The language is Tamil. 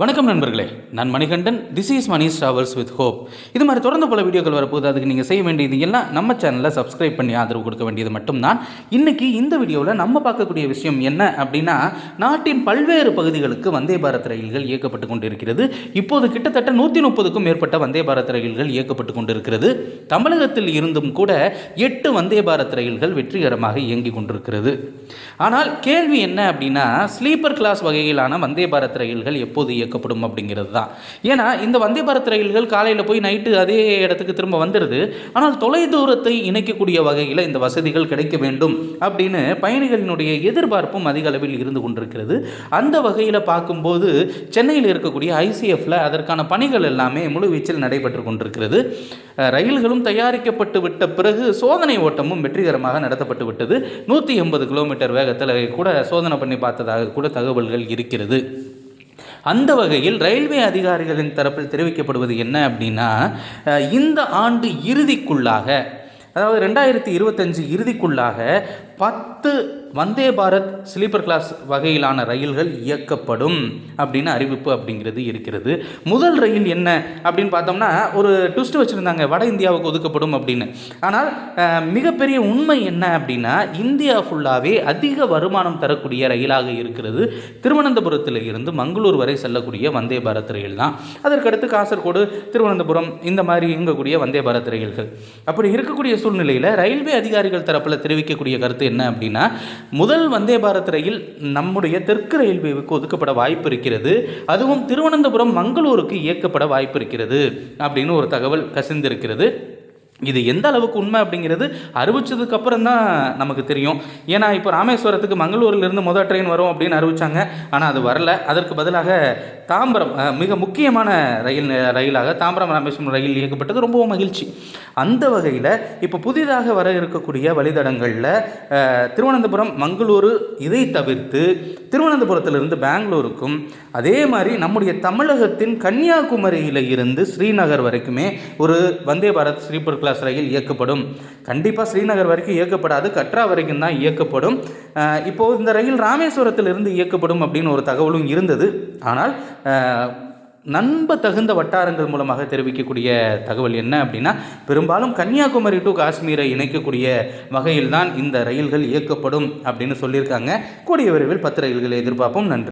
வணக்கம் நண்பர்களே. நான் Manikandan. This is Mani travels with hope இது மாதிரி தொடர்ந்து பல வீடியோக்கள் வரப்போகுது. அதுக்கு நீங்கள் செய்ய வேண்டியது எல்லாம் நம்ம சேனலில் சப்ஸ்கிரைப் பண்ணி ஆதரவு கொடுக்க வேண்டியது மட்டும்தான். இன்னைக்கு இந்த வீடியோவில் நம்ம பார்க்கக்கூடிய விஷயம் என்ன அப்படின்னா நாட்டின் பல்வேறு பகுதிகளுக்கு வந்தே பாரத் ரயில்கள் இயக்கப்பட்டு கொண்டிருக்கிறது. இப்போது கிட்டத்தட்ட நூற்றி முப்பதுக்கும் மேற்பட்ட வந்தே பாரத் ரயில்கள் இயக்கப்பட்டு கொண்டிருக்கிறது. தமிழகத்தில் இருந்தும் கூட எட்டு வந்தே பாரத் ரயில்கள் வெற்றிகரமாக இயங்கி கொண்டிருக்கிறது. ஆனால் கேள்வி என்ன அப்படின்னா ஸ்லீப்பர் கிளாஸ் வகையிலான வந்தே பாரத் ரயில்கள் எப்போது இயக்கப்படும் அப்படிங்கிறது தான். ஏன்னா இந்த வந்தே பாரத் ரயில்கள் காலையில் போய் நைட்டு அதே இடத்துக்கு திரும்ப வந்துடுது ஆனால் தொலைதூரத்தை இணைக்கக்கூடிய வகையில் இந்த வசதிகள் கிடைக்க வேண்டும் அப்படின்னு பயணிகளினுடைய எதிர்பார்ப்பும் அதிக அளவில் இருந்து கொண்டிருக்கிறது. அந்த வகையில் பார்க்கும்போது சென்னையில் இருக்கக்கூடிய ஐசிஎஃப்ல அதற்கான பணிகள் எல்லாமே முழுவீச்சில் நடைபெற்று கொண்டிருக்கிறது. ரயில்களும் தயாரிக்கப்பட்டு விட்ட பிறகு சோதனை ஓட்டமும் வெற்றிகரமாக நடத்தப்பட்டு விட்டது. நூற்றி எண்பது கிலோமீட்டர் வேகத்தில் கூட சோதனை பண்ணி பார்த்ததாக கூட தகவல்கள் இருக்கிறது. அந்த வகையில் ரயில்வே அதிகாரிகளின் தரப்பில் தெரிவிக்கப்படுவது என்ன அப்படின்னா இந்த ஆண்டு இறுதிக்குள்ளாக அதாவது ரெண்டாயிரத்தி இருபத்தஞ்சு இறுதிக்குள்ளாக பத்து வந்தே பாரத் ஸ்லீப்பர் கிளாஸ் வகையிலான ரயில்கள் இயக்கப்படும் அப்படின்னு அறிவிப்பு அப்படிங்கிறது இருக்கிறது. முதல் ரயில் என்ன அப்படின்னு பார்த்தோம்னா ஒரு ட்விஸ்ட் வச்சுருந்தாங்க வட இந்தியாவுக்கு ஒதுக்கப்படும் அப்படின்னு. ஆனால் மிகப்பெரிய உண்மை என்ன அப்படின்னா இந்தியா ஃபுல்லாகவே அதிக வருமானம் தரக்கூடிய ரயிலாக இருக்கிறது. திருவனந்தபுரத்தில் இருந்து மங்களூர் வரை செல்லக்கூடிய வந்தே பாரத் ரயில் தான். அதற்கடுத்து காசர்கோடு திருவனந்தபுரம் இந்த மாதிரி இயங்கக்கூடிய வந்தே பாரத் ரயில்கள். அப்படி இருக்கக்கூடிய சூழ்நிலையில் ரயில்வே அதிகாரிகள் தரப்பில் தெரிவிக்கக்கூடிய கருத்து என்ன அப்படின்னா முதல் வந்தே பாரத் ரயில் நம்முடைய தெற்கு ரயில்வேவுக்கு ஒதுக்கப்பட வாய்ப்பு இருக்கிறது. அதுவும் திருவனந்தபுரம் மங்களூருக்கு இயக்கப்பட வாய்ப்பு இருக்கிறது. அப்படின்னு ஒரு தகவல் கசிந்திருக்கிறது. இது எந்த அளவுக்கு உண்மை அப்படிங்கிறது அறிவிச்சதுக்கு அப்புறம் தான் நமக்கு தெரியும். ஏன்னா இப்போ ராமேஸ்வரத்துக்கு மங்களூரிலிருந்து முதல் ட்ரெயின் வரும் அப்படின்னு அறிவிச்சாங்க. ஆனால் அது வரல. அதற்கு பதிலாக தாம்பரம் மிக முக்கியமான ரயில் ரயிலாக தாம்பரம் ராமேஸ்வரம் ரயில் இயக்கப்பட்டது ரொம்பவும் மகிழ்ச்சி. அந்த வகையில் இப்போ புதிதாக வர இருக்கக்கூடிய வழித்தடங்களில் திருவனந்தபுரம் மங்களூரு இதை தவிர்த்து திருவனந்தபுரத்திலிருந்து பெங்களூருக்கும் அதே மாதிரி நம்முடைய தமிழகத்தின் கன்னியாகுமரியில் இருந்து ஸ்ரீநகர் வரைக்குமே ஒரு வந்தே பாரத் ஸ்லீப்பர் கிளாஸ் ரயில் இயக்கப்படும். கண்டிப்பாக ஸ்ரீநகர் வரைக்கும் இயக்கப்படாது. கட்ரா வரைக்கும் தான் இயக்கப்படும். இப்போது இப்போ இந்த ரயில் ராமேஸ்வரத்திலிருந்து இயக்கப்படும் அப்படின்னு ஒரு தகவலும் இருந்தது. ஆனால் நண்ப தகுந்த வட்டாரங்கள் மூலமாக தெரிவிக்கக்கூடிய தகவல் என்ன அப்படின்னா பெரும்பாலும் கன்னியாகுமரி டு காஷ்மீரை இணைக்கக்கூடிய வகையில் தான் இந்த ரயில்கள் இயக்கப்படும் அப்படின்னு சொல்லியிருக்காங்க. கூடிய விரைவில் பத்து ரயில்களை எதிர்பார்ப்போம். நன்றி.